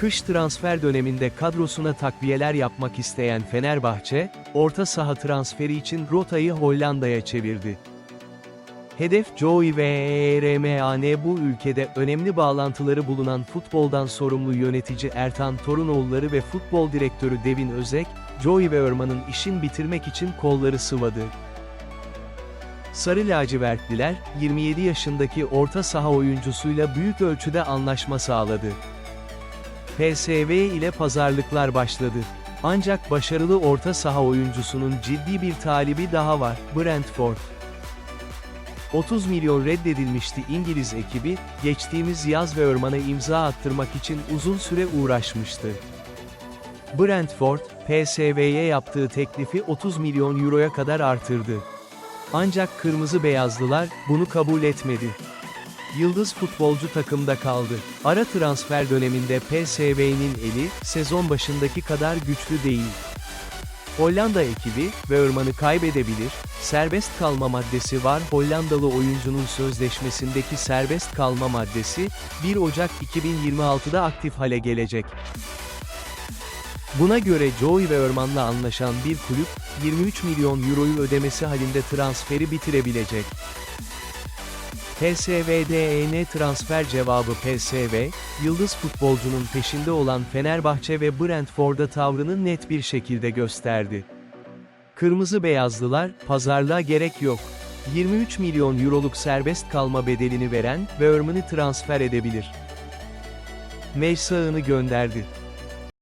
Kış transfer döneminde kadrosuna takviyeler yapmak isteyen Fenerbahçe, orta saha transferi için rotayı Hollanda'ya çevirdi. Hedef Joey ve ERMAN bu ülkede önemli bağlantıları bulunan futboldan sorumlu yönetici Ertan Torunoğulları ve futbol direktörü Devin Özek, Joey ve Örman'ın işin bitirmek için kolları sıvadı. Sarı lacivertliler, 27 yaşındaki orta saha oyuncusuyla büyük ölçüde anlaşma sağladı. PSV ile pazarlıklar başladı. Ancak başarılı orta saha oyuncusunun ciddi bir talibi daha var, Brentford. 30 milyon reddedilmişti İngiliz ekibi, geçtiğimiz yaz ve Örman'a imza attırmak için uzun süre uğraşmıştı. Brentford, PSV'ye yaptığı teklifi 30 milyon euroya kadar artırdı. Ancak kırmızı beyazlılar, bunu kabul etmedi. Yıldız futbolcu takımda kaldı. Ara transfer döneminde PSV'nin eli, sezon başındaki kadar güçlü değil. Hollanda ekibi, ve Örman'ı kaybedebilir, serbest kalma maddesi var Hollandalı oyuncunun sözleşmesindeki serbest kalma maddesi, 1 Ocak 2026'da aktif hale gelecek. Buna göre Joey ve Örman'la anlaşan bir kulüp, 23 milyon euroyu ödemesi halinde transferi bitirebilecek. PSV'den transfer cevabı PSV, yıldız futbolcunun peşinde olan Fenerbahçe ve Brentford'a tavrını net bir şekilde gösterdi. Kırmızı beyazlılar, pazarlığa gerek yok. 23 milyon euroluk serbest kalma bedelini veren ve Örman'ı transfer edebilir. Mevsağını gönderdi.